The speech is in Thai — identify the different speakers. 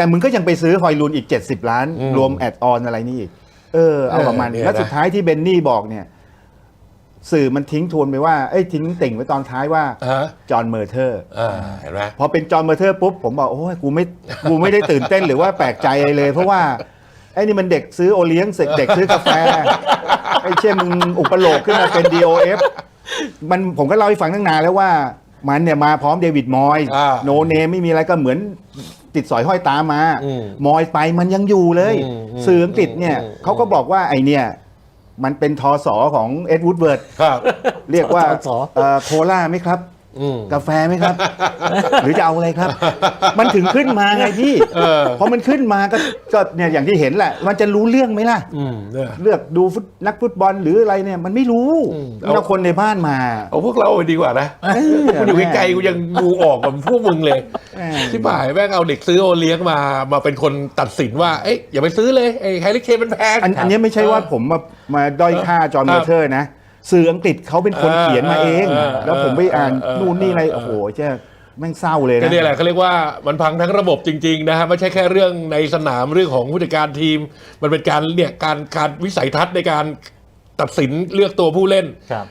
Speaker 1: แต่มึงก็ยังไปซื้อฮอยลูนอีก 70 ล้าน
Speaker 2: อืม
Speaker 1: รวมแอดออนอะไรนี่อีก เออ เอาประมาณ
Speaker 2: เออเนี่ย
Speaker 1: แล้ว
Speaker 2: นะ
Speaker 1: สุดท้ายที่เบนนี่บอกเนี่ย สื่อมันทิ้งทวนไปว่า เอ้ยทิ้งติ่งไว้ตอนท้ายว่า
Speaker 2: ฮะ
Speaker 1: จอห์นเมอร์เทอร์
Speaker 2: อ่าเห็นไหม
Speaker 1: พอเป็นจอห์นเมอร์เทอร์ปุ๊บ ผมบอกโอ้ยกูไม่กูไม่ได้ตื่นเต้นหรือว่าแปลกใจอะไรเลย เพราะว่าไอ้นี่มันเด็กซื้อโอเลี้ยงเด็กซื้อกาแฟไอ้เช่นมึงอุปโลกขึ้นมาเป็น DOF มันผมก็เล่าให้ฟังตั้งนานแล้วว่า มันเนี่ยมาพร้อมเดวิดมอยส์
Speaker 2: อ่า
Speaker 1: โนเนมไม่มีอะไรก็เหมือนติดสอยห้อยตามมา
Speaker 2: อืม
Speaker 1: มอยส์ไปมันยังอยู่เลย
Speaker 2: อืมอืม
Speaker 1: สื่ออังกฤษเนี่ย
Speaker 2: อืม
Speaker 1: เขาก็บอกว่าไอเนี่ย มันเป็นทอสอของเอ็ดวูดเวิร์ด
Speaker 2: ครับ
Speaker 1: เรียกว่า
Speaker 3: ทส
Speaker 1: เอ่อโคล่าไหมครับ
Speaker 2: อืม
Speaker 1: กาแฟไหมครับ หรือจะเอาอะไรครับ มันถึงขึ้นมาไงพี่
Speaker 2: เออ
Speaker 1: พอมันขึ้นมาก็ก็เนี่ยอย่างที่เห็นแหละ มันจะรู้เรื่องไหมล่ะ
Speaker 2: อืมเนี่ย
Speaker 1: เลือกดูฟุตนักฟุตบอลหรืออะไรเนี่ยมันไม่รู้
Speaker 2: อืม
Speaker 1: มันเอาคนในบ้านมา
Speaker 2: เอาพวกเราไปดีกว่านะกูอยู่ไกลๆกูยังดูออกกับพวกมึงเลย
Speaker 1: แม่
Speaker 2: ที่บ่ายแม่งเอาเด็กซื้อโอเลี้ยงมามาเป็นคนตัดสินว่าเอ๊ะอย่าไปซื้อเลยไอ้ไฮริเคนมันแพง
Speaker 1: อันอันนี้ไม่ใช่ว่าผมมามาด้อยค่าจอห์น
Speaker 2: ครับ
Speaker 1: เมอร์เทอร์นะ สื่ออังกฤษเขาเป็นคน
Speaker 2: เขี
Speaker 1: ยนมาเอง
Speaker 2: เออ
Speaker 1: แล้วผมไปอ่าน
Speaker 2: เออ
Speaker 1: นู่นนี่อะไรโอ้โหเจ้แม่งเศร้าเลย
Speaker 2: ก็
Speaker 1: นะ
Speaker 2: เนี่ยแหละเขาเรียกว่ามันพังทั้งระบบจริงๆนะฮะไม่ใช่แค่เรื่องในสนามเรื่องของผู้จัดการทีม มันเป็นการเนี่ยการการวิสัยทัศน์ในการตัดสินเลือกตัวผู้เล่น
Speaker 3: ครับ